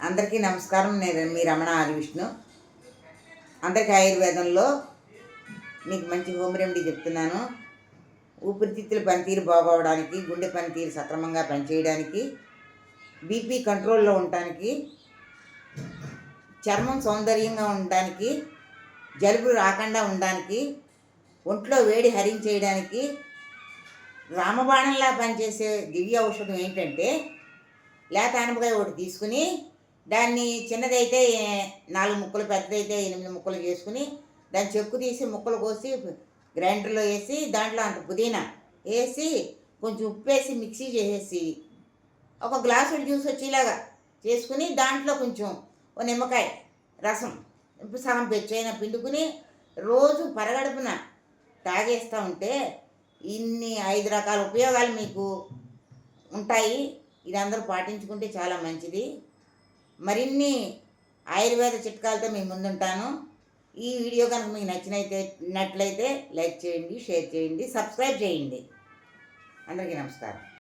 అందరికీ నమస్కారం. నేను మీ రమణ ఆది విష్ణు అందరికీ ఆయుర్వేదంలో మీకు మంచి హోమ్ రెమెడీ చెప్తున్నాను. ఊపిరితిత్తుల పనితీరు బాగోవడానికి గుండె పనితీరు సక్రమంగా పనిచేయడానికి బీపీ కంట్రోల్లో ఉండటానికి చర్మం సౌందర్యంగా ఉండడానికి జలుబు రాకుండా ఉండడానికి ఒంట్లో వేడి హరించేయడానికి రామబాణంలా పనిచేసే దివ్య ఔషధం ఏంటంటే లేత ఆనపకాయ ఒకటి తీసుకుని దాన్ని చిన్నదైతే నాలుగు ముక్కలు పెద్దదైతే ఎనిమిది ముక్కలు చేసుకుని దాన్ని చెక్కు తీసి ముక్కలు కోసి గ్రైండర్లో వేసి దాంట్లో అంత పుదీనా వేసి కొంచెం ఉప్పు వేసి మిక్సీ చేసేసి ఒక గ్లాసు జ్యూస్ వచ్చేలాగా చేసుకుని దాంట్లో కొంచెం ఓ నిమ్మకాయ రసం సగం పెచ్చైనా పిండుకుని రోజు పరగడుపున తాగేస్తూ ఉంటే ఇన్ని ఐదు రకాల ఉపయోగాలు మీకు ఉంటాయి. ఇది అందరూ పాటించుకుంటే చాలా మంచిది. మరిన్ని ఆయుర్వేద చిట్కాలతో మీ ముందుంటాను. ఈ వీడియో కనుక మీకు నచ్చినైతే నట్లయితే లైక్ చేయండి షేర్ చేయండి సబ్స్క్రైబ్ చేయండి. అందరికీ నమస్కారం.